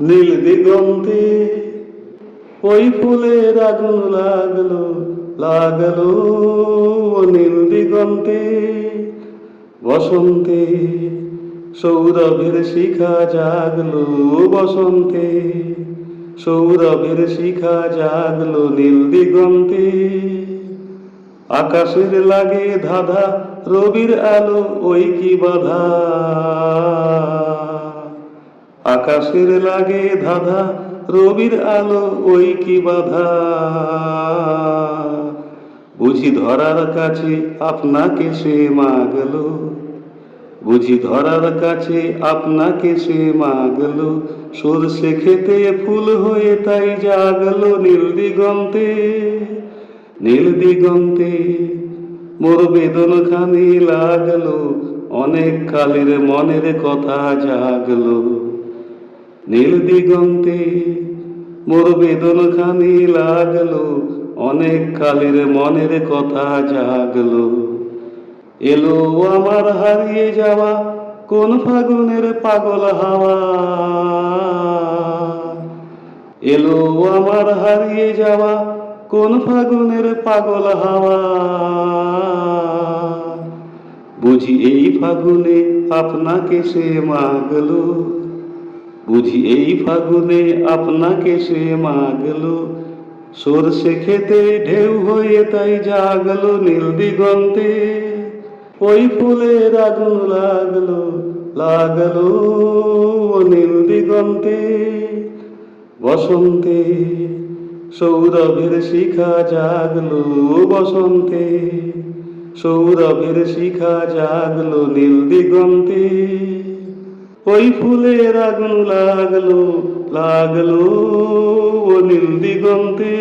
নীল দিগন্তে ওই ফুলের আগুন লাগল লাগল নীল দিগন্তে বসন্তে সৌরভের শিখা জাগলো, বসন্তে সৌরভের শিখা জাগলো নীল দিগন্তে আকাশের লাগে ধাঁধা, রবির আলো, ওই কি বাধা? আকাশের লাগে ধাঁধা, রবির আলো ওই কি বাধা? বুঝি ধরার কাছে আপনাকে সে মাগলো, বুঝি ধরার কাছে আপনাকে সে মাগলো, সরষে খেতে ফুল হয়ে তাই জাগলো নীল দিগন্তে নীল দিগন্তে। মোর বেদন খানি লাগল, অনেক কালের মনের কথা জাগলো। নীল দিগন্তে মোর বেদন খানি লাগল, অনেক কালের মনের কথা জাগলো। এলো আমার হারিয়ে যাওয়া কোন ফাগুনের পাগল হাওয়া। এলো আমার হারিয়ে যাওয়া কোন ফাগুনের পাগল হাওয়া। বুঝি এই ফাগুনে আপনাকে সে মাগলো। বুঝি এই ফাগুনে আপনাকে সে মাগলো। সরষে খেতে ঢেউ হয়ে তাই জাগলো নীল দিগন্তে। ওই ফুলের আগুন লাগল লাগল নীল দিগন্তে। বসন্তে সৌরভের শিখা জাগলো, বসন্তে সৌরভের শিখা জাগলো নীল দিগন্তে। ওই ফুলের আগুন লাগল লাগল ও নীল দিগন্তে